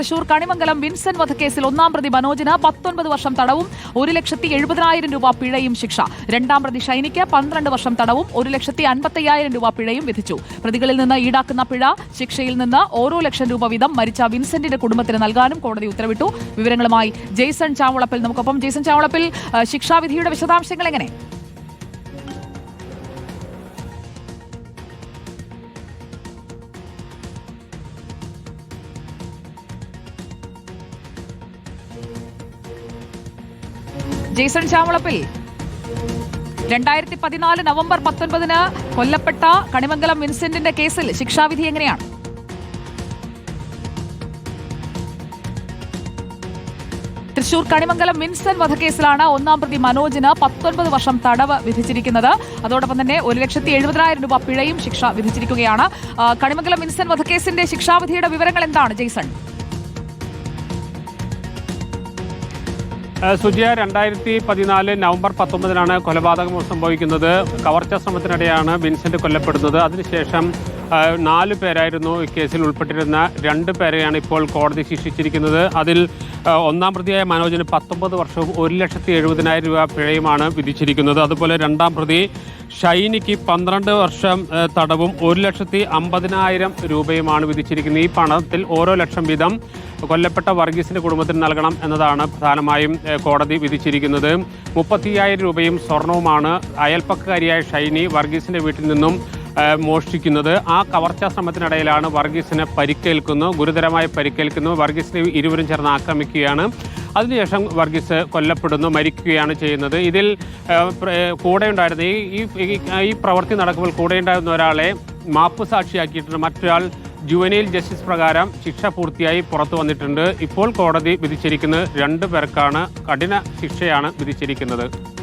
Thrissur Kanimangalam Vincent വധക്കേസിൽ ഒന്നാം പ്രതി മനോജിന് പത്തൊൻപത് വർഷം തടവും ഒരു ലക്ഷത്തി എഴുപതിനായിരം രൂപ പിഴയും ശിക്ഷ. രണ്ടാം പ്രതി ഷൈനിക്ക് പന്ത്രണ്ട് വർഷം തടവും ഒരു ലക്ഷത്തി അൻപത്തയ്യായിരം രൂപ പിഴയും വിധിച്ചു. പ്രതികളിൽ നിന്ന് ഈടാക്കുന്ന പിഴ ശിക്ഷയിൽ നിന്ന് ഓരോ ലക്ഷം രൂപ വീതം മരിച്ച വിൻസെന്റിന്റെ കുടുംബത്തിന് നൽകാനും കോടതി ഉത്തരവിട്ടു. വിവരങ്ങളുമായി ജെയ്സൺ ചാവളപ്പിൽ നമുക്കൊപ്പം. ജെയ്സൺ ചാവളപ്പിൽ ശിക്ഷാവിധിയുടെ വിശദാംശങ്ങൾ എങ്ങനെ? ജെയ്സൺ ചാമളപ്പിൽ രണ്ടായിരത്തി പതിനാല് നവംബർ പത്തൊൻപതിന് കൊല്ലപ്പെട്ട കണിമംഗലം വിൻസെന്റിന്റെ കേസിൽ ശിക്ഷാവിധി എങ്ങനെയാണ്? തൃശൂർ കണിമംഗലം വിൻസെന്റ് വധക്കേസിലാണ് ഒന്നാം പ്രതി മനോജിന് പത്തൊൻപത് വർഷം തടവ് വിധിച്ചിരിക്കുന്നത്. അതോടൊപ്പം തന്നെ ഒരു ലക്ഷത്തി എഴുപതിനായിരം രൂപ പിഴയും ശിക്ഷ വിധിച്ചിരിക്കുകയാണ്. കണിമംഗലം വിൻസെന്റ് വധക്കേസിന്റെ ശിക്ഷാവിധിയുടെ വിവരങ്ങൾ എന്താണ് ജെയ്സൺ സുജിയ രണ്ടായിരത്തി പതിനാല് നവംബർ പത്തൊമ്പതിനാണ് കൊലപാതകം സംഭവിക്കുന്നത്. കവർച്ച ശ്രമത്തിനിടെയാണ് വിൻസെന്റ് കൊല്ലപ്പെടുന്നത്. അതിനുശേഷം നാല് പേരായിരുന്നു കേസിൽ ഉൾപ്പെട്ടിരുന്ന രണ്ട് പേരെയാണ് ഇപ്പോൾ കോടതി ശിക്ഷിച്ചിരിക്കുന്നത്. അതിൽ ഒന്നാം പ്രതിയായ മനോജിന് പത്തൊമ്പത് വർഷവും ഒരു ലക്ഷത്തി എഴുപതിനായിരം രൂപ പിഴയുമാണ് വിധിച്ചിരിക്കുന്നത്. അതുപോലെ രണ്ടാം പ്രതി ഷൈനിക്ക് പന്ത്രണ്ട് വർഷം തടവും ഒരു ലക്ഷത്തി അമ്പതിനായിരം രൂപയുമാണ് വിധിച്ചിരിക്കുന്നത്. ഈ പണത്തിൽ ഓരോ ലക്ഷം വീതം കൊല്ലപ്പെട്ട വർഗീസിന്റെ കുടുംബത്തിന് നൽകണം എന്നതാണ് പ്രധാനമായും കോടതി വിധിച്ചിരിക്കുന്നത്. മുപ്പത്തിയ്യായിരം രൂപയും സ്വർണവുമാണ് അയൽപ്പക്കാരിയായ ഷൈനി വർഗീസിന്റെ വീട്ടിൽ നിന്നും മോഷ്ടിക്കുന്നത്. ആ കവർച്ചാ ശ്രമത്തിനിടയിലാണ് വർഗീസിന് പരിക്കേൽക്കുന്നു. ഗുരുതരമായി പരിക്കേൽക്കുന്നു. വർഗീസിനെ ഇരുവരും ചേർന്ന് ആക്രമിക്കുകയാണ്. അതിനുശേഷം വർഗീസ് കൊല്ലപ്പെടുന്നു മരിക്കുകയാണ് ചെയ്യുന്നത്. ഇതിൽ കൂടെയുണ്ടായിരുന്ന ഈ- ഈ പ്രവൃത്തി നടക്കുമ്പോൾ കൂടെയുണ്ടായിരുന്ന ഒരാളെ മാപ്പ് സാക്ഷിയാക്കിയിട്ടുണ്ട്. മറ്റൊരാൾ ജുവനൈൽ ജസ്റ്റിസ് പ്രകാരം ശിക്ഷ പൂർത്തിയായി പുറത്തു വന്നിട്ടുണ്ട്. ഇപ്പോൾ കോടതി വിധിച്ചിരിക്കുന്നത് രണ്ടു പേർക്കാണ് കഠിന ശിക്ഷയാണ് വിധിച്ചിരിക്കുന്നത്.